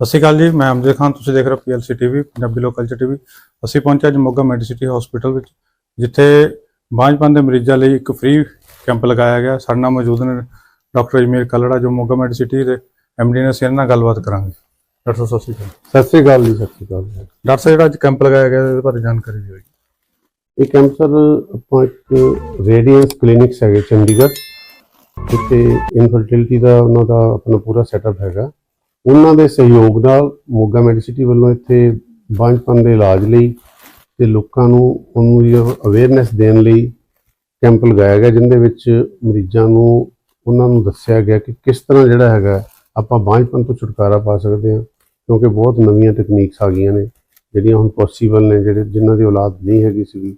ਸਤਿ ਸ਼੍ਰੀ ਅਕਾਲ ਜੀ ਮੈਂ ਅਮਜਦ ਖਾਨ ਤੁਸੀਂ ਦੇਖ ਰਹੇ ਹੋ ਪੀਐਲਸੀ ਟੀਵੀ ਪੰਜਾਬੀ ਲੋਕ ਕਲਚਰ ਟੀਵੀ। ਅਸੀਂ ਪਹੁੰਚੇ ਅੱਜ ਮੋਗਾ ਮੈਡੀਸਿਟੀ ਹਸਪੀਟਲ ਵਿੱਚ ਜਿੱਥੇ ਬਾਂਝਪਨ ਦੇ ਮਰੀਜ਼ਾਂ ਲਈ ਇੱਕ ਫ੍ਰੀ ਕੈਂਪ ਲਗਾਇਆ ਗਿਆ। ਸਾਡੇ ਨਾਲ ਮੌਜੂਦ ਨੇ ਡਾਕਟਰ ਅਜਮੇਰ ਕਲੜਾ ਜੋ ਮੋਗਾ ਮੈਡੀਸਿਟੀ ਦੇ ਐਮਡੀ ਨੇ। ਇਹਨਾਂ ਨਾਲ ਗੱਲਬਾਤ ਕਰਾਂਗੇ। ਡਾਕਟਰ ਸਤਿ ਸ਼੍ਰੀ ਅਕਾਲ। ਸਤਿ ਸ੍ਰੀ ਅਕਾਲ ਜੀ ਸਤਿ ਸ੍ਰੀ ਅਕਾਲ। ਡਾਕਟਰ ਸਾਹਿਬ ਜਿਹੜਾ ਅੱਜ ਕੈਂਪ ਲਗਾਇਆ ਗਿਆ ਇਹਦੇ ਬਾਰੇ ਜਾਣਕਾਰੀ ਦਿਓ ਜੀ। ਇਹ ਕੈਂਪ ਸਰ ਆਪਾਂ ਇੱਕ ਰੇਡੀਅੰਸ ਕਲੀਨਿਕਸ ਹੈਗੇ ਚੰਡੀਗੜ੍ਹ ਜਿੱਥੇ ਇਨਫਰਟੀਲਿਟੀ ਦਾ ਉਹਨਾਂ ਦਾ ਆਪਣਾ ਪੂਰਾ ਸੈਟਅਪ ਹੈਗਾ। ਉਹਨਾਂ ਦੇ ਸਹਿਯੋਗ ਨਾਲ ਮੋਗਾ ਮੈਡੀਸਿਟੀ ਵੱਲੋਂ ਇੱਥੇ ਬਾਂਝਪਨ ਦੇ ਇਲਾਜ ਲਈ ਤੇ ਲੋਕਾਂ ਨੂੰ ਉਹਨੂੰ ਇਹ ਅਵੇਅਰਨੈਸ ਦੇਣ ਲਈ ਕੈਂਪ ਲਗਾਇਆ ਗਿਆ, ਜਿੰਦੇ ਵਿੱਚ ਮਰੀਜ਼ਾਂ ਨੂੰ ਉਹਨਾਂ ਨੂੰ ਦੱਸਿਆ ਗਿਆ ਕਿ ਕਿਸ ਤਰ੍ਹਾਂ ਜਿਹੜਾ ਹੈਗਾ ਆਪਾਂ ਬਾਂਝਪਨ ਤੋਂ ਛੁਟਕਾਰਾ ਪਾ ਸਕਦੇ ਹਾਂ, ਕਿਉਂਕਿ ਬਹੁਤ ਨਵੀਆਂ ਟੈਕਨੀਕਸ ਆ ਗਈਆਂ ਨੇ, ਜਿਹੜੀਆਂ ਹੁਣ ਪੋਸੀਬਲ ਨੇ, ਜਿਹੜੇ ਜਿਨ੍ਹਾਂ ਦੀ ਔਲਾਦ ਨਹੀਂ ਹੈਗੀ ਸੀਗੀ,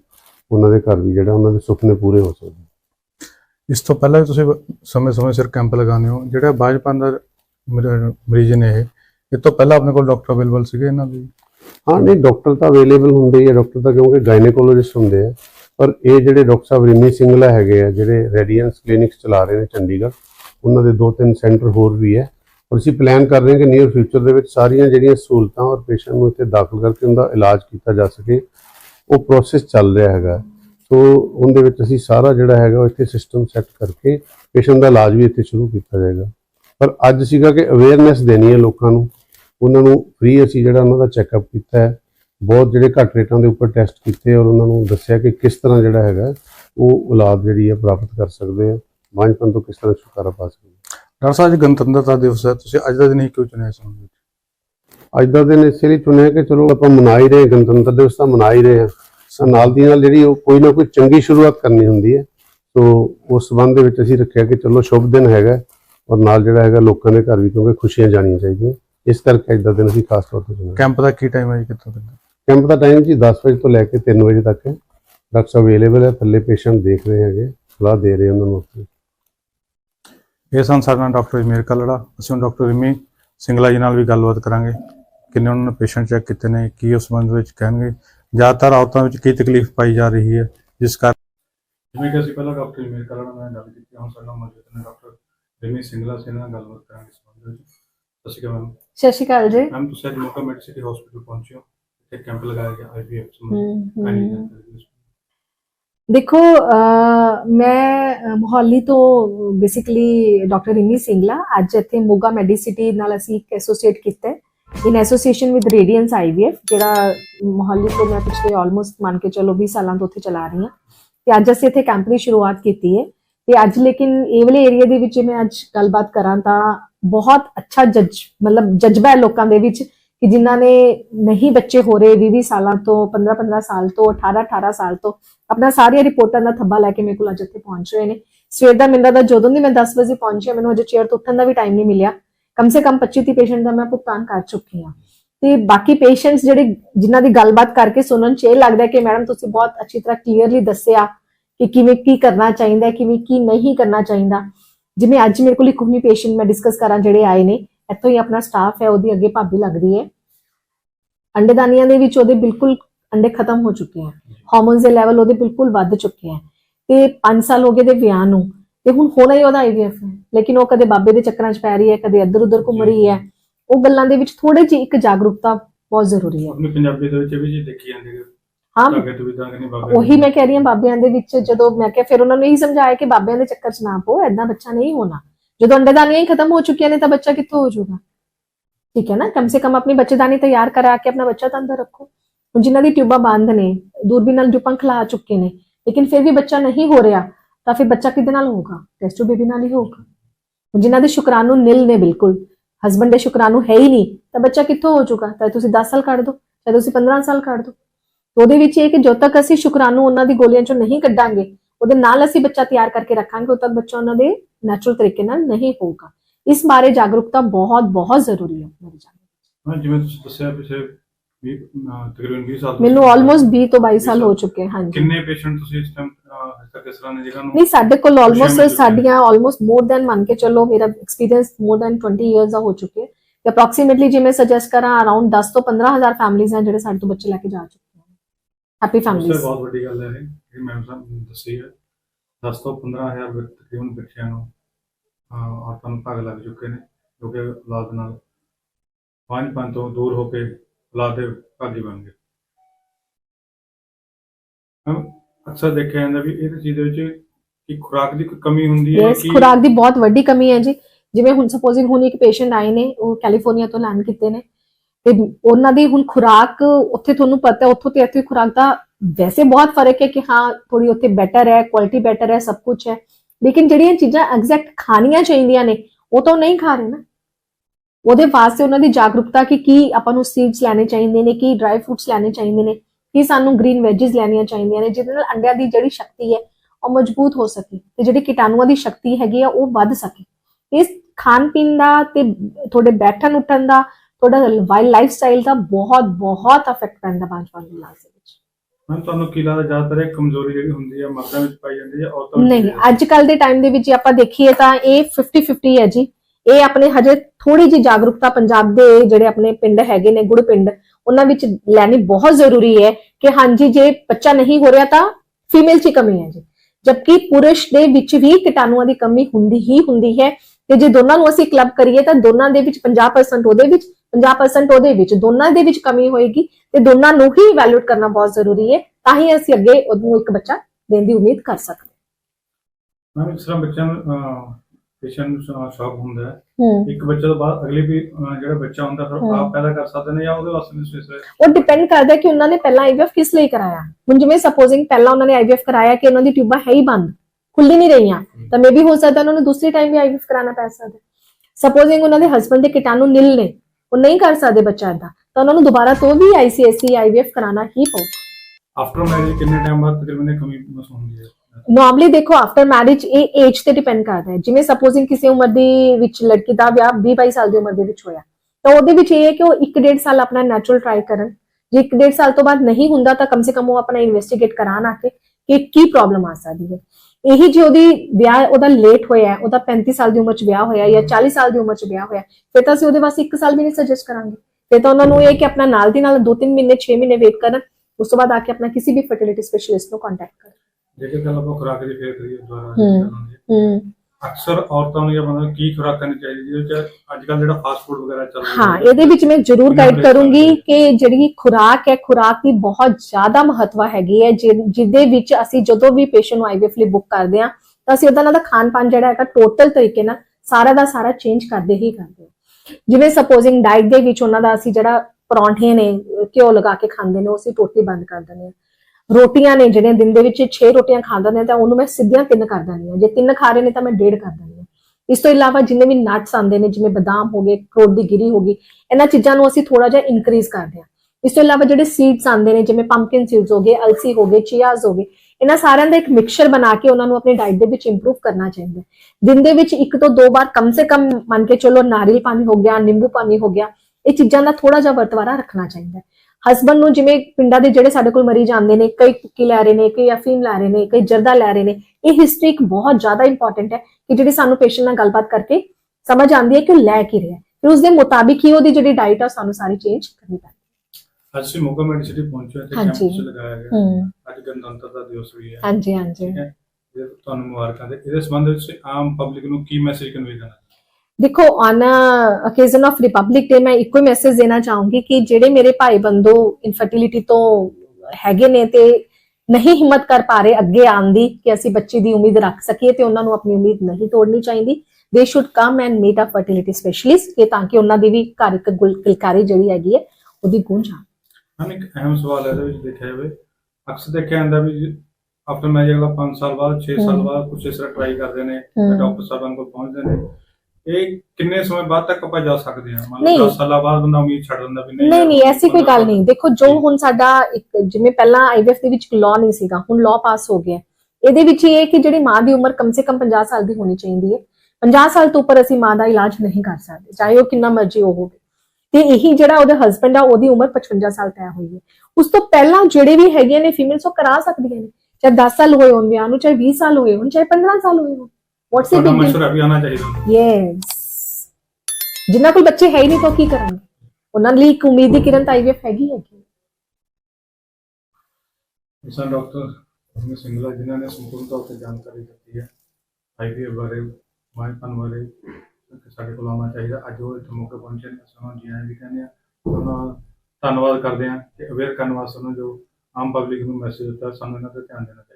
ਉਹਨਾਂ ਦੇ ਘਰ ਵੀ ਜਿਹੜਾ ਉਹਨਾਂ ਦੇ ਸੁਪਨੇ ਪੂਰੇ ਹੋ ਸਕਦੇ ਇਸ ਤੋਂ ਪਹਿਲਾਂ ਵੀ ਤੁਸੀਂ ਸਮੇਂ-ਸਮੇਂ ਸਿਰ ਕੈਂਪ ਲਗਾਉਂਦੇ ਹੋ, ਜਿਹੜਾ ਬਾਂਝਪਨ ਦਾ ਮਰੀਜ਼ ਨੇ ਇਹ। ਇਹ ਤੋਂ ਪਹਿਲਾਂ ਆਪਣੇ ਕੋਲ ਡਾਕਟਰ ਅਵੇਲੇਬਲ ਸੀਗੇ ਇਹਨਾਂ ਦੇ। ਹਾਂ, ਨਹੀਂ ਡਾਕਟਰ ਤਾਂ ਅਵੇਲੇਬਲ ਹੁੰਦੇ ਹੀ ਆ ਡਾਕਟਰ ਤਾਂ ਕਿਉਂਕਿ ਗਾਇਨੇਕੋਲੋਜਿਸਟ ਹੁੰਦੇ ਆ। ਪਰ ਇਹ ਜਿਹੜੇ ਡਾਕਟਰ ਸਾਹਿਬ ਰਿਮੀ ਸਿੰਗਲਾ ਹੈਗੇ ਆ, ਜਿਹੜੇ ਰੈਡੀਅੰਸ ਕਲੀਨਿਕਸ ਚਲਾ ਰਹੇ ਨੇ ਚੰਡੀਗੜ੍ਹ, ਉਹਨਾਂ ਦੇ ਦੋ ਤਿੰਨ ਸੈਂਟਰ ਹੋਰ ਵੀ ਹੈ ਔਰ ਅਸੀਂ ਪਲਾਨ ਕਰ ਰਹੇ ਹਾਂ ਕਿ ਨੀਅਰ ਫਿਊਚਰ ਦੇ ਵਿੱਚ ਸਾਰੀਆਂ ਜਿਹੜੀਆਂ ਸਹੂਲਤਾਂ ਔਰ ਪੇਸ਼ੈਂਟ ਨੂੰ ਇੱਥੇ ਦਾਖਲ ਕਰਕੇ ਉਹਦਾ ਇਲਾਜ ਕੀਤਾ ਜਾ ਸਕੇ। ਉਹ ਪ੍ਰੋਸੈਸ ਚੱਲ ਰਿਹਾ ਹੈਗਾ। ਸੋ ਉਹਦੇ ਵਿੱਚ ਅਸੀਂ ਸਾਰਾ ਜਿਹੜਾ ਹੈਗਾ ਉਹ ਇੱਥੇ ਸਿਸਟਮ ਸੈੱਟ ਕਰਕੇ ਪੇਸ਼ੈਂਟ ਦਾ ਇਲਾਜ ਵੀ ਇੱਥੇ ਸ਼ੁਰੂ ਕੀਤਾ ਜਾਏਗਾ। ਪਰ ਅੱਜ ਸੀਗਾ ਕਿ ਅਵੇਅਰਨੈਸ ਦੇਣੀ ਹੈ ਲੋਕਾਂ ਨੂੰ। ਉਹਨਾਂ ਨੂੰ ਫ੍ਰੀ ਅਸੀਂ ਜਿਹੜਾ ਉਹਨਾਂ ਦਾ ਚੈੱਕਅਪ ਕੀਤਾ ਹੈ ਬਹੁਤ ਜਿਹੜੇ ਘੱਟ ਰੇਟਾਂ ਦੇ ਉੱਪਰ ਟੈਸਟ ਕੀਤੇ ਔਰ ਉਹਨਾਂ ਨੂੰ ਦੱਸਿਆ ਕਿ ਕਿਸ ਤਰ੍ਹਾਂ ਜਿਹੜਾ ਹੈਗਾ ਉਹ ਔਲਾਦ ਜਿਹੜੀ ਹੈ ਪ੍ਰਾਪਤ ਕਰ ਸਕਦੇ ਆ ਬਾਂਝਪਨ ਤੋਂ ਕਿਸ ਤਰ੍ਹਾਂ ਛੁਟਕਾਰਾ ਪਾ ਸਕਦੇ ਆ। ਡਾਕਟਰ ਸਾਹਿਬ ਗਣਤੰਤਰਤਾ ਦਿਵਸ ਹੈ ਤੁਸੀਂ ਅੱਜ ਦਾ ਦਿਨ ਹੀ ਕਿਉਂ ਚੁਣਿਆ ਇਸ ਨੂੰ ਅੱਜ ਦਾ ਦਿਨ ਇਸੇ ਲਈ ਚੁਣਿਆ ਕਿ ਚਲੋ ਆਪਾਂ ਮਨਾ ਹੀ ਰਹੇ ਗਣਤੰਤਰ ਦਿਵਸ ਤਾਂ ਮਨਾ ਹੀ ਰਹੇ ਹਾਂ। ਸੋ ਨਾਲ ਦੀ ਨਾਲ ਜਿਹੜੀ ਉਹ ਕੋਈ ਨਾ ਕੋਈ ਚੰਗੀ ਸ਼ੁਰੂਆਤ ਕਰਨੀ ਹੁੰਦੀ ਹੈ। ਸੋ ਉਸ ਸੰਬੰਧ ਦੇ ਵਿੱਚ ਅਸੀਂ ਰੱਖਿਆ ਕਿ ਚਲੋ ਸ਼ੁਭ ਦਿਨ ਹੈਗਾ। ਔਰ ਨਾਲ ਜਿਹੜਾ ਹੈਗਾ ਲੋਕਾਂ ਦੇ ਘਰ ਵੀ ਕਿਉਂਕਿ ਖੁਸ਼ੀਆਂ ਜਾਣੀਆਂ ਚਾਹੀਦੀਆਂ। ਇਸ ਕਰਕੇ ਅੱਜ ਦਾ ਦਿਨ ਅਸੀਂ ਖਾਸ ਤੌਰ ਤੇ ਚੁਣਿਆ ਕੈਂਪ ਦਾ ਕੀ ਟਾਈਮ ਹੈ ਜੀ ਕਿੱਥੋਂ ਤੱਕ? ਕੈਂਪ ਦਾ ਟਾਈਮ ਜੀ 10 ਵਜੇ ਤੋਂ ਲੈ ਕੇ 3 ਵਜੇ ਤੱਕ ਹੈ। ਡਾਕਟਰ ਸਾਹਿਬ ਅਵੇਲੇਬਲ ਹੈ ਥੱਲੇ ਪੇਸ਼ੈਂਟ ਦੇਖ ਰਹੇ ਹੈਗੇ ਸਲਾਹ ਦੇ ਰਹੇ ਉਹਨਾਂ ਨੂੰ ਇਹ ਸਨ ਸਾਡੇ ਡਾਕਟਰ ਅਜਮੇਰ ਕਲੜਾ। ਅਸੀਂ ਹੁਣ ਡਾਕਟਰ ਰਿਮੀ ਸਿੰਗਲਾ ਜੀ ਨਾਲ ਵੀ ਗੱਲਬਾਤ ਕਰਾਂਗੇ। ਕਿੰਨੇ ਉਹਨਾਂ ਨੇ ਪੇਸ਼ੈਂਟ ਚੈੱਕ ਕੀਤੇ ਨੇ ਕੀ ਉਸ ਸੰਬੰਧ ਵਿੱਚ ਕਹਿਣਗੇ। ਜ਼ਿਆਦਾਤਰ ਔਰਤਾਂ ਵਿੱਚ ਕੀ ਤਕਲੀਫ ਪਾਈ ਜਾ ਰਹੀ ਹੈ ਜਿਸ ਕਾਰਨ ਜਿਵੇਂ ਕਿ ਅਸੀਂ ਪਹਿਲਾਂ ਡਾਕਟਰ ਅਜਮੇਰ ਕਲੜਾ ਨਾਲ ਗੱਲ ਕੀਤੀ ਹੁਣ ਸਾਡੇ ਮੌਜੂਦ ਨੇ ਡਾਕਟਰ ਰਿਮੀ ਸਿੰਗਲਾ ਸੀ ਇਹਨਾਂ ਨਾਲ ਗੱਲਬਾਤ ਕਰਾਂਗੇ ਇਸ ਸੰਬੰਧ ਵਿੱਚ ਸਤਿ ਸ਼੍ਰੀ ਅਕਾਲ ਮੈਮ ਸਤਿ ਸ਼੍ਰੀ ਅਕਾਲ ਜੀ ਮੈਮ ਤੁਸੀਂ ਅੱਜ ਮੋਕਾ ਮੈਡੀਸਿਟੀ ਹਸਪੀਟਲ ਪਹੁੰਚੇ ਹੋ ਇੱਥੇ ਕੈਂਪ ਲਗਾਇਆ ਗਿਆ ਆਈਵੀਐਫ ਹਮ, ਸੰਬੰਧੀ ਹਮ। ਕਾਹਦੀ ਜਾਣਕਾਰੀ ਦਿਓ ਇਸ ਬਾਰੇ। ਦੇਖੋ ਅਹ, ਮੈਂ ਅਹ, ਮੁਹਾਲੀ ਤੋਂ ਬੇਸਿਕਲੀ ਡਾਕਟਰ ਰਿਮੀ ਸਿੰਗਲਾ ਅੱਜ ਇੱਥੇ ਮੋਗਾ ਮੈਡੀਸਿਟੀ ਨਾਲ ਅਸੀਂ ਇੱਕ ਐਸੋਸੀਏਟ ਕੀਤਾ ਹੈ in association with Radiance IVF ਜਿਹੜਾ ਮੁਹਾਲੀ ਤੋਂ ਮੈਂ ਪਿਛਲੇ ਆਲਮੋਸਟ ਮੰਨ ਕੇ ਚਲੋ 20 ਸਾਲਾਂ ਤੋਂ ਉੱਥੇ ਚਲਾ ਰਹੀ ਹਾਂ ਤੇ ਅੱਜ ਅਸੀਂ ਇੱਥੇ ਕੈਂਪ ਦੀ ਸ਼ੁਰੂਆਤ ਕੀਤੀ ਹੈ ਤੇ ਅੱਜ ਲੇਕਿਨ ਇਹ ਵਾਲੇ ਏਰੀਆ ਦੇ ਵਿੱਚ ਮੈਂ ਅੱਜ ਗੱਲਬਾਤ ਕਰਾਂ ਤਾਂ ਬਹੁਤ ਅੱਛਾ ਜੱਜ, ਮਤਲਬ ਜਜ਼ਬਾ ਹੈ ਲੋਕਾਂ ਦੇ ਵਿੱਚ ਕਿ ਜਿਨ੍ਹਾਂ ਨੇ ਨਹੀਂ ਬੱਚੇ ਹੋ ਰਹੇ 20 20 ਸਾਲਾਂ ਤੋਂ 15 15 ਸਾਲ ਤੋਂ 18 18 ਸਾਲ ਤੋਂ, ਆਪਣਾ ਸਾਰੀਆਂ ਰਿਪੋਰਟਾਂ ਦਾ ਥੱਬਾ ਲੈ ਕੇ ਮੇਰੇ ਕੋਲ ਅੱਜ ਇੱਥੇ ਪਹੁੰਚ ਰਹੇ ਨੇ। ਸਵੇਰ ਦਾ ਮਿੰਦਾ ਦਾ ਜਦੋਂ ਦੀ ਮੈਂ 10 ਵਜੇ ਪਹੁੰਚਿਆ ਮੈਨੂੰ ਅਜੇ ਚੇਅਰ ਤੋਂ ਉੱਠਣ ਦਾ ਵੀ ਟਾਈਮ ਨਹੀਂ ਮਿਲਿਆ। ਕਮ ਸੇ ਕਮ 25 30 ਪੇਸ਼ੈਂਟ ਦਾ ਮੈਂ ਭੁਗਤਾਨ ਕਰ ਚੁੱਕੀ ਹਾਂ। ਤੇ ਬਾਕੀ ਪੇਸ਼ੈਂਟਸ ਜਿਹੜੇ ਜਿਨ੍ਹਾਂ ਦੀ ਗੱਲਬਾਤ ਕਰਕੇ ਸੁਣਨ ਚ ਇਹ ਲੱਗਦਾ ਕਿ ਮੈਡਮ ਤੁਸੀਂ ਬਹੁਤ ਅੱਛੀ ਤਰ੍ਹਾਂ ਕਲੀਅਰਲੀ ਦੱਸਿਆ ਕਿ ਕਿਵੇਂ ਕੀ ਕਰਨਾ ਚਾਹੀਦਾ, ਕਿਵੇਂ ਕੀ ਨਹੀਂ ਕਰਨਾ ਚਾਹੀਦਾ। ਜਿਵੇਂ ਅੱਜ ਮੇਰੇ ਕੋਲ ਇੱਕ ਹੁਣੀ ਪੇਸ਼ੈਂਟ ਮੈਂ ਡਿਸਕਸ ਕਰਾਂ, ਜਿਹੜੇ ਆਏ ਨੇ। ਇੱਥੋਂ ਹੀ ਆਪਣਾ ਸਟਾਫ ਹੈ, ਉਹਦੀ ਅੱਗੇ ਭਾਬੀ ਲੱਗਦੀ ਹੈ। ਅੰਡੇਦਾਨੀਆਂ ਦੇ ਵਿੱਚ ਉਹਦੇ ਬਿਲਕੁਲ ਅੰਡੇ ਖਤਮ ਹੋ ਚੁੱਕੇ ਹਨ ਹਾਰਮੋਨਸ ਦੇ ਲੈਵਲ ਉਹਦੇ ਬਿਲਕੁਲ ਵੱਧ ਚੁੱਕੇ ਹਨ ਤੇ 5 ਸਾਲ ਹੋ ਗਏ ਦੇ ਵਿਆਹ ਨੂੰ। ਤੇ ਹੁਣ ਹੋਣਾ ਹੀ ਉਹਦਾ ਆਈਵੀਐਫ ਹੈ। ਲੇਕਿਨ ਉਹ ਕਦੇ ਬਾਬੇ ਦੇ ਚੱਕਰਾਂ 'ਚ ਪੈ ਰਹੀ ਹੈ, ਕਦੇ ਇੱਧਰ ਉੱਧਰ ਘੁੰਮ ਰਹੀ ਹੈ। ਉਹ ਗੱਲਾਂ ਦੇ ਵਿੱਚ ਥੋੜੇ ਜਿਹੀ ਇੱਕ ਜਾਗਰੂਕਤਾ ਬਹੁਤ ਜ਼ਰੂਰੀ ਹੈ। ਪੰਜਾਬੀ ਦੇ ਵਿੱਚ ਵੀ ਜੀ ਦੇਖੀ ਜਾਂਦੀ ਹੈ। ਹਾਂ। ਧਾਗੇ ਤੋਂ ਵੀ ਤਾਂ ਨਹੀਂ ਬਾਬੇ ਉਹੀ ਮੈਂ ਕਹਿ ਰਹੀ ਹਾਂ ਬਾਬਿਆਂ ਦੇ ਵਿੱਚ ਜਦੋਂ ਮੈਂ ਕਿਹਾ ਫਿਰ ਉਹਨਾਂ ਨੂੰ ਇਹੀ ਸਮਝਾਇਆ ਕਿ ਬਾਬਿਆਂ ਦੇ ਚੱਕਰ 'ਚ ਨਾ ਪੋ ਐਦਾਂ ਬੱਚਾ ਨਹੀਂ ਹੋਣਾ। ਜਦੋਂ ਅੰਡੇਦਾਨੀਆਂ ਹੀ ਖਤਮ ਹੋ ਚੁੱਕੀਆਂ ਨੇ ਤਾਂ ਬੱਚਾ ਕਿੱਥੋਂ ਹੋ ਜਾਊਗਾ? ਠੀਕ ਹੈ ਨਾ? ਕਮ ਸੇ ਕਮ ਆਪਣੀ ਬੱਚੇਦਾਨੀ ਤਿਆਰ ਕਰਾ ਕੇ ਆਪਣਾ ਬੱਚਾ ਤਾਂ ਅੰਦਰ ਰੱਖੋ। ਹੁਣ ਜਿਨ੍ਹਾਂ ਦੀ ਟਿਊਬਾਂ ਬੰਦ ਨੇ ਦੂਰਬੀਨ ਨਾਲ ਜੁਪਾਂ ਖਲਾ ਚੁੱਕੇ ਨੇ ਲੇਕਿਨ ਫਿਰ ਵੀ ਬੱਚਾ ਨਹੀਂ ਹੋ ਰਿਹਾ ਤਾਂ ਫਿਰ ਬੱਚਾ ਕਿਹਦੇ ਨਾਲ ਹੋਊਗਾ? ਟੈਸਟ ਟੂ ਬੇਬੀ ਨਾਲ ਹੀ ਹੋਊਗਾ। ਹੁਣ ਜਿਨ੍ਹਾਂ ਦੇ ਸ਼ੁਕਰਾਣੂ ਨਿਲ ਨੇ ਬਿਲਕੁਲ ਹਸਬੰਡ ਦੇ ਸ਼ੁਕਰਾਣੂ ਹੈ ਹੀ ਨਹੀਂ ਤਾਂ ਬੱਚਾ ਕਿੱਥੋਂ ਹੋ ਜਾਊਗਾ? ਤਾਂ ਤੁਸੀਂ 10 ਸਾਲ ਕੱਢ ਦਿਓ ਚਾਹੇ ਤੁਸੀਂ 15 ਸਾਲ ਕੱਢ ਦਿਓ ਉਹਦੇ ਵਿੱਚ ਇਹ ਕਿ ਜਦੋਂ ਤੱਕ ਅਸੀਂ ਸ਼ੁਕਰਾਣੂ ਉਹਨਾਂ ਦੀ ਗੋਲੀਆਂ ਚੋਂ ਨਹੀਂ ਕੱਢਾਂਗੇ ਉਹਦੇ ਨਾਲ ਅਸੀਂ ਬੱਚਾ ਤਿਆਰ ਕਰਕੇ ਰੱਖਾਂਗੇ ਉਦੋਂ ਤੱਕ ਬੱਚਾ ਉਹਨਾਂ ਦੇ ਨੈਚੁਰਲ ਤਰੀਕੇ ਨਾਲ ਨਹੀਂ ਹੋਊਗਾ। ਇਸ ਬਾਰੇ ਜਾਗਰੂਕਤਾ ਬਹੁਤ ਬਹੁਤ ਜ਼ਰੂਰੀ ਹੈ ਮੇਰੇ ਜਾਨ। ਹਾਂ ਜਿਵੇਂ ਤੁਸੀਂ ਦੱਸਿਆ ਪਿਛੇ 20 ਅਹ ਤਕਰੀਬਨ 20 ਸਾਲ ਤੋਂ ਮੈਨੂੰ ਤੁਸੀਂ- ਆਲਮੋਸਟ 20 ਤੋਂ 22 ਸਾਲ ਹੋ ਚੁੱਕੇ ਹਨ ਹਾਂਜੀ। ਕਿੰਨੇ ਪੇਸ਼ੈਂਟ ਤੁਸੀਂ ਇਸ ਟਾਈਮ ਹਜੇ ਤੱਕ ਇਸ ਤਰ੍ਹਾਂ ਦੀ ਜਗ੍ਹਾ ਨੂੰ ਨਹੀਂ ਸਾਡੇ ਕੋਲ ਖੁਸ਼ੀਆਂ ਆਲਮੋਸਟ ਮਿਲ ਚੁੱਕੀਆਂ। ਸਾਡੀਆਂ ਆਲਮੋਸਟ ਮੋਰ ਦੈਨ ਮੰਨ ਕੇ ਚੱਲੋ ਮੇਰਾ ਐਕਸਪੀਰੀਅੰਸ ਮੋਰ ਦੈਨ 20 ਇਅਰਸ ਦਾ ਹੋ ਚੁੱਕੇ ਤੇ ਅਪਰੋਕਸੀਮੇਟਲੀ ਜੇ ਮੈਂ ਸੁਜੈਸਟ ਕਰਾਂ ਅਰਾਊਂਡ 10 ਤੋਂ 15000 ਫੈਮਿਲੀਆਂ ਹਨ ਜਿਹੜੇ ਸਾਡੇ ਤੋਂ ਬੱਚੇ ਲੈ ਕੇ ਜਾ ਚੁੱਕੇ ਹਨ ਹੈਪੀ ਫੈਮਿਲੀਜ਼ ਬਹੁਤ ਵੱਡੀ ਗੱਲ ਹੈ ਇਹ ਜਿਹੜੀ ਮੈਮ ਸਾਹਿਬ ਨੇ ਦੱਸੀ ਹੈ। 10 ਤੋਂ 15000 ਵਿਅਕ- ਤਕਰੀਬਨ ਬੱਚਿਆਂ ਨੂੰ ਔਰਤਾਂ ਨੂੰ ਭਾਗ ਲੱਗ ਚੁੱਕੇ ਨੇ ਜੋ ਕਿ ਔਲਾਦ ਨਾਲ ਪੰਜ ਪੰਜ ਤੋਂ ਦੂਰ ਹੋ ਕੇ ਔਲਾਦ ਦੇ ਭਾਗੀ ਬਣ ਗਏ। ਹਮ ਅਕਸਰ ਦੇਖਿਆ ਜਾਂਦਾ ਵੀ ਇਹ ਚੀਜ਼ ਦੇ ਵਿੱਚ ਕਿ ਖੁਰਾਕ ਦੀ ਕੋਈ ਕਮੀ ਹੁੰਦੀ ਹੈ ਕਿ ਖੁਰਾਕ ਦੀ ਬਹੁਤ ਵੱਡੀ ਕਮੀ ਹੈ ਜੀ। ਜਿਵੇਂ ਹੁਣ ਸਪੋਜ਼ਿੰਗ ਹੁਣ ਇੱਕ ਪੇਸ਼ੈਂਟ ਆਏ ਨੇ ਉਹ ਕੈਲੀਫੋਰਨੀਆ ਤੋਂ ਲੈਂਡ ਕੀਤੇ ਨੇ ਤੇ ਉਹਨਾਂ ਦੀ ਹੁਣ ਖੁਰਾਕ ਉੱਥੇ ਤੁਹਾਨੂੰ ਪਤਾ, ਉੱਥੋਂ ਤੇ ਇੱਥੇ ਖੁਰਾਕ ਦਾ ਵੈਸੇ ਬਹੁਤ ਫ਼ਰਕ ਹੈ ਕਿ ਹਾਂ ਥੋੜੀ ਉੱਥੇ ਬੈਟਰ ਹੈ ਕੁਆਲਿਟੀ ਬੈਟਰ ਹੈ, ਸਭ ਕੁਝ ਹੈ। ਲੇਕਿਨ ਜਿਹੜੀਆਂ ਚੀਜ਼ਾਂ ਐਗਜ਼ੈਕਟ ਖਾਣੀਆਂ ਚਾਹੀਦੀਆਂ ਨੇ, ਉਹ ਤਾਂ ਉਹ ਨਹੀਂ ਖਾ ਰਹੇ ਨਾ। ਉਹਦੇ ਵਾਸਤੇ ਉਹਨਾਂ ਦੀ ਜਾਗਰੂਕਤਾ ਕਿ ਕੀ ਆਪਾਂ ਨੂੰ ਸੀਡਸ ਲੈਣੇ ਚਾਹੀਦੇ ਨੇ, ਕੀ ਡਰਾਈ ਫਰੂਟਸ ਲੈਣੇ ਚਾਹੀਦੇ ਨੇ, ਕੀ ਸਾਨੂੰ ਗ੍ਰੀਨ ਵੈਜੀਸ ਲੈਣੀਆਂ ਚਾਹੀਦੀਆਂ ਨੇ, ਜਿਹਦੇ ਨਾਲ ਅੰਡਿਆਂ ਦੀ ਜਿਹੜੀ ਸ਼ਕਤੀ ਹੈ, ਉਹ ਮਜ਼ਬੂਤ ਹੋ ਸਕੇ ਤੇ ਜਿਹੜੀ ਕੀਟਾਣੂਆਂ ਦੀ ਸ਼ਕਤੀ ਹੈਗੀ ਆ, ਉਹ ਵੱਧ ਸਕੇ। ਇਸ ਖਾਣ ਪੀਣ ਦਾ ਤੇ ਤੁਹਾਡੇ ਬੈਠਣ ਉੱਠਣ ਦਾ ਤੁਹਾਡਾ ਵਾਈਲਡ ਲਾਈਫ ਸਟਾਈਲ ਦਾ ਬਹੁਤ ਬਹੁਤ ਇਫੈਕਟ ਪੈਂਦਾ ਬਾਂਝਪਨ ਦੇ ਇਲਾਜ ਦੇ ਵਿੱਚ। ਮੈਂ ਤੁਹਾਨੂੰ ਕੀ ਲੱਗਦਾ ਜ਼ਿਆਦਾਤਰ ਇਹ ਕਮਜ਼ੋਰੀ ਜਿਹੜੀ ਹੁੰਦੀ ਹੈ ਮਰਦਾਂ ਵਿੱਚ ਪਾਈ ਜਾਂਦੀ ਹੈ ਔਰਤਾਂ ਵਿੱਚ ਨਹੀਂ ਅੱਜ ਕੱਲ ਦੇ ਟਾਈਮ ਦੇ ਵਿੱਚ ਜੇ ਆਪਾਂ ਦੇਖੀਏ ਤਾਂ ਇਹ 50 50 ਹੈ ਜੀ। ਇਹ ਆਪਣੇ ਹਜੇ ਥੋੜੀ ਜੀ ਜਾਗਰੂਕਤਾ ਪੰਜਾਬ ਦੇ ਜਿਹੜੇ ਆਪਣੇ ਪਿੰਡ ਹੈਗੇ ਨੇ ਗੁੜ ਪਿੰਡ ਉਹਨਾਂ ਵਿੱਚ ਲੈਣੀ ਬਹੁਤ ਜ਼ਰੂਰੀ ਹੈ ਕਿ ਹਾਂਜੀ ਜੇ ਬੱਚਾ ਨਹੀਂ ਹੋ ਰਿਹਾ ਤਾਂ ਫੀਮੇਲ 'ਚ ਕਮੀ ਹੈ ਜੀ। ਜਦਕਿ ਪੁਰਸ਼ ਦੇ ਵਿੱਚ ਵੀ ਕੀਟਾਣੂਆਂ ਦੀ ਕਮੀ ਹੁੰਦੀ ਹੀ ਹੁੰਦੀ ਹੈ ਤੇ ਜੇ ਦੋਨਾਂ ਨੂੰ ਅਸੀਂ ਕਲੱਬ ਕਰੀਏ ਤਾਂ ਦੋਨਾਂ ਦੇ ਵਿੱਚ 50% ਉਹਦੇ ਵਿੱਚ 50% ਉਹਦੇ ਵਿੱਚ ਦੋਨਾਂ ਦੇ ਵਿੱਚ ਕਮੀ ਹੋਏਗੀ ਤੇ ਦੋਨਾਂ ਨੂੰ ਹੀ ਵੈਲਿਊਟ ਕਰਨਾ ਬਹੁਤ ਜ਼ਰੂਰੀ ਹੈ ਤਾਂ ਹੀ ਅਸੀਂ ਅੱਗੇ ਉਹਨੂੰ ਇੱਕ ਬੱਚਾ ਦੇਣ ਦੀ ਉਮੀਦ ਕਰ ਸਕਦੇ ਮੈਂ ਇਸ ਤਰ੍ਹਾਂ ਬੱਚਿਆਂ ਨੂੰ ਪੇਸ਼ੈਂਟ ਨੂੰ ਸ਼ੌਕ ਹੁੰਦਾ ਹੈ। ਹੂੰ। ਇੱਕ ਬੱਚੇ ਤੋਂ ਬਾਅਦ ਅਗਲੇ ਵੀ ਜਿਹੜਾ ਬੱਚਾ ਹੁੰਦਾ ਫਿਰ। ਆਪ ਪੈਦਾ ਕਰ ਸਕਦੇ ਨੇ ਜਾਂ ਉਹਦੇ ਵਾਸਤੇ ਵੀ ਸਵਿਸ ਉਹ ਡਿਪੈਂਡ ਕਰਦਾ ਹੈ ਕਿ ਉਹਨਾਂ ਨੇ ਪਹਿਲਾਂ ਆਈਵੀਐਫ ਕਿਸ ਲਈ ਕਰਾਇਆ। ਹੁਣ ਜਿਵੇਂ ਸਪੋਜ਼ਿੰਗ ਪਹਿਲਾਂ ਉਹਨਾਂ ਨੇ ਆਈਵੀਐਫ ਕਰਾਇਆ ਕਿ ਉਹਨਾਂ ਦੀ ਟਿਊਬਾਂ ਹੈ ਹੀ ਬੰਦ ਖੁੱਲੀ ਨਹੀਂ ਰਹੀਆਂ ਤਾਂ ਮੇਬੀ ਹੋ ਸਕਦਾ ਉਹਨਾਂ ਨੂੰ ਦੂਸਰੀ ਟਾਈਮ ਵੀ ਆਈਵੀਐਫ ਕਰਾਉਣਾ ਪੈ ਸਕਦਾ ਸਪੋਜ਼ਿੰਗ ਉਹਨਾਂ ਦੇ ਹਸਬੰਡ ਦੇ ਕੀਟਾਣੂ ਨਿਲ ਨੇ ਉਹ ਨਹੀਂ ਕਰ ਸਕਦੇ ਬੱਚਾ ਏਦਾਂ। ਤਾਂ ਉਹਨਾਂ ਨੂੰ ਦੁਬਾਰਾ ਤੋਂ ਵੀ ਆਈਸੀਐਸਸੀ ਆਈਵੀਐਫ ਕਰਾਉਣਾ ਹੀ ਪਊਗਾ ਆਫਟਰ ਮੈਰਿਜ ਕਿੰਨੇ ਟਾਈਮ ਬਾਅਦ ਤਕਰੀਬਨ ਇਹ ਕਮੀ ਮਹਿਸੂਸ ਹੁੰਦੀ ਹੈ? ਨਾਰਮਲੀ ਦੇਖੋ ਆਫਟਰ ਮੈਰਿਜ ਇਹ ਏਜ ਤੇ ਡਿਪੈਂਡ ਕਰਦਾ ਹੈ। ਜਿਵੇਂ ਸਪੋਜ਼ਿੰਗ ਕਿਸੇ ਉਮਰ ਦੀ ਵਿੱਚ ਲੜਕੀ ਦਾ ਵਿਆਹ 20 22 ਸਾਲ ਦੀ ਉਮਰ ਦੇ ਵਿੱਚ ਹੋਇਆ। ਤਾਂ ਉਹਦੇ ਵਿੱਚ ਇਹ ਹੈ ਕਿ ਉਹ 1.5 ਸਾਲ ਆਪਣਾ ਨੈਚੁਰਲ ਟਰਾਈ ਕਰਨ। ਜੇ 1.5 ਸਾਲ ਤੋਂ ਬਾਅਦ ਨਹੀਂ ਹੁੰਦਾ ਤਾਂ ਕਮ ਸੇ ਕਮ ਉਹ ਆਪਣਾ ਇਨਵੈਸਟੀਗੇਟ ਕਰਾਉਣ ਆ ਕੇ। ਕਿ ਕੀ ਪ੍ਰੋਬਲਮ ਆ ਸਕਦੀ ਹੈ ਇਹੀ ਜੇ ਉਹਦੀ ਵਿਆਹ ਉਹਦਾ ਲੇਟ ਹੋਇਆ ਹੈ, ਉਹਦਾ 35 ਸਾਲ ਦੀ ਉਮਰ 'ਚ ਵਿਆਹ ਹੋਇਆ ਜਾਂ 40 ਸਾਲ ਦੀ ਉਮਰ 'ਚ ਵਿਆਹ ਹੋਇਆ ਫਿਰ ਤਾਂ ਅਸੀਂ ਉਹਦੇ ਵਾਸਤੇ 1 ਸਾਲ ਵੀ ਨਹੀਂ ਸੁਜੈਸਟ ਕਰਾਂਗੇ ਫਿਰ ਤਾਂ ਉਹਨਾਂ ਨੂੰ ਇਹ ਹੈ ਕਿ ਆਪਣਾ ਨਾਲ ਦੀ ਨਾਲ 2-3 ਮਹੀਨੇ 6 ਮਹੀਨੇ ਵੇਟ ਕਰਨ ਉਸ ਤੋਂ ਬਾਅਦ ਆ ਕੇ ਆਪਣਾ ਕਿਸੇ ਵੀ ਫਰਟੀਲਿਟੀ ਸਪੈਸ਼ਲਿਸਟ ਨੂੰ ਕੰਟੈਕਟ ਕਰਨ ਜੇਕਰ ਗੱਲ ਆਪਾਂ ਖੁਰਾਕ ਦੀ ਫੇਰ ਕਰੀਏ ਦੁਬਾਰਾ। ਕਰਾਂਗੇ। ਹੂੰ ਅਕਸਰ ਔਰਤਾਂ ਨੂੰ ਜਾਂ ਬੰਦਾ ਕੀ ਖੁਰਾਕ ਕਰਨੀ ਚਾਹੀਦੀ ਜਿਹਦੇ ਚ ਅੱਜ ਕੱਲ ਜਿਹੜਾ ਫਾਸਟ ਫੂਡ ਵਗੈਰਾ ਚੱਲ ਰਿਹਾ ਹਾਂ ਇਹਦੇ ਵਿੱਚ ਮੈਂ ਜ਼ਰੂਰ ਗਾਈਡ ਕਰੂੰਗੀ। ਕਿ ਜਿਹੜੀ ਖੁਰਾਕ ਹੈ ਖੁਰਾਕ ਦੀ ਬਹੁਤ ਜ਼ਿਆਦਾ ਮਹੱਤਵ ਹੈਗੀ ਹੈ ਜਿਹਦੇ ਵਿੱਚ ਅਸੀਂ ਜਦੋਂ ਵੀ ਪੇਸ਼ੈਂਟ ਨੂੰ ਆਈਵੀਐਫ ਲਈ ਬੁੱਕ ਕਰਦੇ ਹਾਂ ਤਾਂ ਅਸੀਂ ਉਹਦਾ ਨਾਲ ਦਾ ਖਾਣ ਪਾਣ ਜਿਹੜਾ ਹੈਗਾ ਟੋਟਲ ਤਰੀਕੇ ਨਾਲ ਸਾਰਾ ਦਾ ਸਾਰਾ ਚੇਂਜ ਕਰਦੇ ਹੀ ਕਰਦੇ ਹਾਂ। ਜਿਵੇਂ ਸਪੋਜ਼ਿੰਗ ਡਾਈਟ ਦੇ ਵਿੱਚ ਉਹਨਾਂ ਦਾ ਅਸੀਂ ਜਿਹੜਾ ਪਰੌਂਠੇ ਨੇ ਘਿਓ ਲਗਾ ਕੇ ਖਾਂਦੇ ਨੇ ਉਹ ਅਸੀਂ ਟੋਟਲੀ ਬੰਦ ਕਰ ਦਿੰਦੇ ਹਾਂ। ਰੋਟੀਆਂ ਨੇ ਜਿਹੜੀਆਂ ਦਿਨ ਦੇ ਵਿੱਚ 6 ਰੋਟੀਆਂ ਖਾਂਦੇ ਨੇ, ਤਾਂ ਉਹਨੂੰ ਮੈਂ ਸਿੱਧੀਆਂ ਤਿੰਨ ਕਰ ਦਿੰਦੀ ਹਾਂ। ਜੇ ਤਿੰਨ ਖਾ ਰਹੇ ਨੇ, ਤਾਂ ਮੈਂ ਡੇਢ ਕਰ ਦਿੰਦੀ ਹਾਂ। ਇਸ ਤੋਂ ਇਲਾਵਾ ਜਿੰਨੇ ਵੀ ਨਟਸ ਆਉਂਦੇ ਨੇ, ਜਿਵੇਂ ਬਦਾਮ ਹੋ ਗਏ, ਕਰੋੜ ਦੀ ਗਿਰੀ ਹੋ ਗਈ, ਇਹਨਾਂ ਚੀਜ਼ਾਂ ਨੂੰ ਅਸੀਂ ਥੋੜਾ ਜਿਹਾ ਇਨਕਰੀਜ਼ ਕਰਦੇ ਹਾਂ। ਇਸ ਤੋਂ ਇਲਾਵਾ ਜਿਹੜੇ ਸੀਡਸ ਆਉਂਦੇ ਨੇ, ਜਿਵੇਂ ਪੰਪਕਿਨ ਸੀਡਸ ਹੋ ਗਏ, ਅਲਸੀ ਹੋ ਗਏ ਚੀਆਜ਼ ਹੋ ਗਏ, ਇਹਨਾਂ ਸਾਰਿਆਂ ਦਾ ਇੱਕ ਮਿਕਸਚਰ ਬਣਾ ਕੇ ਉਹਨਾਂ ਨੂੰ ਆਪਣੀ ਡਾਈਟ ਦੇ ਵਿੱਚ ਇੰਪਰੂਵ ਕਰਨਾ ਚਾਹੀਦਾ ਦਿਨ ਦੇ ਵਿੱਚ ਇੱਕ ਤੋਂ ਦੋ ਵਾਰ ਕਮ ਸੇ ਕਮ ਮੰਨ ਕੇ ਚਲੋ ਨਾਰੀਅਲ ਪਾਣੀ ਹੋ ਗਿਆ, ਨਿੰਬੂ ਪਾਣੀ ਹੋ ਗਿਆ, ਇਹ ਚੀਜ਼ਾਂ ਦਾ ਥੋੜਾ ਜਿਹਾ ਵਰਤਵਾਰਾ ਰੱਖਣਾ ਚਾਹੀਦਾ ਹੈ। ਹਸਬੰਡ ਨੂੰ ਜਿਵੇਂ ਪਿੰਡਾਂ ਦੇ ਜਿਹੜੇ ਸਾਡੇ ਕੋਲ ਮਰੀਜ਼ ਆਉਂਦੇ ਨੇ ਕਈ ਕੁੱਕੀ ਲੈ ਰਹੇ ਨੇ ਕਈ ਅਫੀਮ ਲੈ ਰਹੇ ਨੇ ਕਈ ਜਰਦਾ ਲੈ ਰਹੇ ਨੇ ਇਹ ਹਿਸਟਰੀ ਇੱਕ ਬਹੁਤ ਜ਼ਿਆਦਾ ਇੰਪੋਰਟੈਂਟ ਹੈ ਕਿ ਜਿਹੜੀ ਸਾਨੂੰ ਪੇਸ਼ੈਂਟ ਨਾਲ ਗੱਲਬਾਤ ਕਰਕੇ ਸਮਝ ਆਉਂਦੀ ਹੈ ਕਿ ਲੈ ਕੀ ਰਿਹਾ ਫਿਰ ਉਸ ਦੇ ਮੁਤਾਬਿਕ ਹੀ ਉਹਦੀ ਜਿਹੜੀ ਡਾਈਟ ਆ ਸਾਨੂੰ ਸਾਰੀ ਚੇਂਜ ਕਰਨੀ ਪੈਂਦੀ ਅੱਜ ਅਸੀਂ ਮੋਗਾ ਮੈਡੀਸਿਟੀ ਪਹੁੰਚੇ ਹਾਂ ਤੇ। ਕੈਂਪਸ ਲਗਾਇਆ ਗਿਆ। ਅੱਜ ਗਣਤੰਤਰਤਾ ਦਿਵਸ ਵੀ ਹੈ। ਹਾਂਜੀ ਹਾਂਜੀ। ਤੁਹਾਨੂੰ ਮੁਬਾਰਕਾਂ ਦੇ। ਇਹਦੇ ਸੰਬੰਧ ਵਿੱਚ ਆਮ ਪਬਲਿਕ ਨੂੰ ਕੀ ਮੈਸੇਜ ਕਨਵੇ ਕਰਨਾ ਦੇਖੋ on occasion of Republic Day ਮੈਂ ਇੱਕੋ ਮੈਸੇਜ ਦੇਣਾ ਚਾਹੂੰਗੀ ਕਿ ਜਿਹੜੇ ਮੇਰੇ ਭਾਈ ਬੰਦੋ ਇਨਫਰਟੀਲਿਟੀ ਤੋਂ ਹੈਗੇ ਨੇ ਤੇ ਨਹੀਂ ਹਿੰਮਤ ਕਰ ਪਾ ਰਹੇ ਅੱਗੇ ਆਉਣ ਦੀ ਕਿ ਅਸੀਂ ਬੱਚੇ ਦੀ ਉਮੀਦ ਰੱਖ ਸਕੀਏ ਤੇ ਉਹਨਾਂ ਨੂੰ ਆਪਣੀ ਉਮੀਦ ਨਹੀਂ ਤੋੜਨੀ ਚਾਹੀਦੀ they should come and meet a fertility specialist ਕਿ ਤਾਂ ਕਿ ਉਹਨਾਂ ਦੀ ਵੀ ਘਰ ਇੱਕ ਗੁਲ- ਕਿਲਕਾਰੀ ਜਿਹੜੀ ਹੈਗੀ ਹੈ ਉਹਦੀ ਗੂੰਜ ਆ ਹਨ ਇੱਕ ਅਹਿਮ ਸਵਾਲ ਇਹਦੇ ਵਿੱਚ ਦੇਖਿਆ ਜਾਵੇ ਅਕਸਰ ਦੇਖਿਆ ਜਾਂਦਾ ਵੀ ਆਫਟਰ ਮੈਰਿਜ ਅਗਲਾ 5 ਸਾਲ ਬਾਅਦ 6 ਸਾਲ। ਬਾਅਦ ਕੁਝ ਇਸ ਤਰ੍ਹਾਂ ਟਰਾਈ ਕਰਦੇ ਨੇ। ਡਾਕਟਰ ਸਾਹਿਬਾਨ ਕੋਲ ਪਹੁੰਚਦੇ ਨੇ ਇਹ ਕਿੰਨੇ ਸਮੇਂ ਬਾਅਦ ਤੱਕ ਆਪਾਂ ਜਾ ਸਕਦੇ ਹਾਂ? ਮੰਨ। ਲਓ 10 ਸਾਲਾਂ ਬਾਅਦ ਬੰਦਾ ਉਮੀਦ ਛੱਡ ਦਿੰਦਾ ਵੀ ਨਹੀਂ ਨਹੀਂ ਨਹੀਂ ਐਸੀ ਕੋਈ ਗੱਲ ਨਹੀਂ। ਦੇਖੋ ਜੋ ਹੁਣ ਸਾਡਾ ਇੱਕ ਜਿਵੇਂ ਪਹਿਲਾਂ ਆਈਵੀਐਫ ਦੇ ਵਿੱਚ ਲਾਅ ਨਹੀਂ ਸੀਗਾ ਹੁਣ ਲਾਅ ਪਾਸ ਹੋ ਗਿਆ। ਇਹਦੇ ਵਿੱਚ ਇਹ ਹੈ ਕਿ ਜਿਹੜੀ ਮਾਂ ਦੀ ਉਮਰ ਕਮ ਸੇ ਕਮ 50 ਸਾਲ ਦੀ ਹੋਣੀ ਚਾਹੀਦੀ ਹੈ। 50 ਸਾਲ ਤੋਂ ਉੱਪਰ ਅਸੀਂ ਮਾਂ ਦਾ ਇਲਾਜ ਨਹੀਂ ਕਰ ਸਕਦੇ ਚਾਹੇ ਉਹ ਕਿੰਨਾ ਮਰਜ਼ੀ ਉਹ ਹੋਵੇ। ਤੇ ਇਹੀ ਜਿਹੜਾ ਉਹਦੇ ਹਸਬੰਡ ਆ ਉਹਦੀ ਉਮਰ 55 ਸਾਲ ਤੈਅ ਹੋਈ ਹੈ। ਉਸ ਤੋਂ ਪਹਿਲਾਂ ਜਿਹੜੇ ਵੀ ਹੈਗੇ ਨੇ ਫੀਮੇਲਸ ਉਹ ਕਰਾ ਸਕਦੀਆਂ ਨੇ। ਚਾਹੇ 10 ਸਾਲ ਹੋਏ ਹੋਣ ਵਿਆਹ ਨੂੰ ਚਾਹੇ 20 ਸਾਲ ਹੋਏ ਹੋਣ ਚਾਹੇ 15 ਸਾਲ ਹੋਏ ਹੋਣ। ਵਾਟਸ ਇਟ ਤੁਹਾਡਾ ਵੀ ਆਉਣਾ ਚਾਹੀਦਾ। ਯੈਸ ਜਿਨ੍ਹਾਂ ਕੋਲ ਬੱਚੇ ਹੈ ਹੀ ਨਹੀਂ ਤਾਂ ਕੀ ਕਰਨਗੇ ਉਹਨਾਂ ਲਈ ਇੱਕ ਉਮੀਦ ਦੀ ਕਿਰਨ ਤਾਂ ਆਈਵੀਐਫ ਹੈਗੀ ਹੈਗੀ ਇਨਸਾਨ ਡਾਕਟਰ ਹਮੇ ਸਿੰਗਲਾ ਜਿਨ੍ਹਾਂ ਨੇ ਸੰਪੂਰਨ ਤੌਰ ਤੇ ਜਾਣਕਾਰੀ ਦਿੱਤੀ ਹੈ ਆਈਵੀਐਫ ਬਾਰੇ ਮਾਇਪਨ ਬਾਰੇ ਕਿ ਸਾਡੇ ਕੋਲ ਆਉਣਾ ਚਾਹੀਦਾ। ਅੱਜ ਉਹ ਇੱਥੇ ਮੌਕੇ ਪਹੁੰਚੇ ਨੇ ਅਸੀਂ ਉਹਨਾਂ ਨੂੰ ਜੀ ਆਇਆਂ ਵੀ ਕਹਿੰਦੇ ਆ ਉਹਨਾਂ ਦਾ ਧੰਨਵਾਦ ਕਰਦੇ ਆ ਕਿ ਅਵੇਅਰ ਕਰਨ ਵਾਸਤੇ ਉਹਨਾਂ ਜੋ ਆਮ ਪਬਲਿਕ ਨੂੰ ਮੈਸੇਜ ਦਿੱਤਾ ਸਾਨੂੰ ਇਹਨਾਂ ਤੇ ਧਿਆਨ ਦੇਣਾ ਚਾਹੀਦਾ।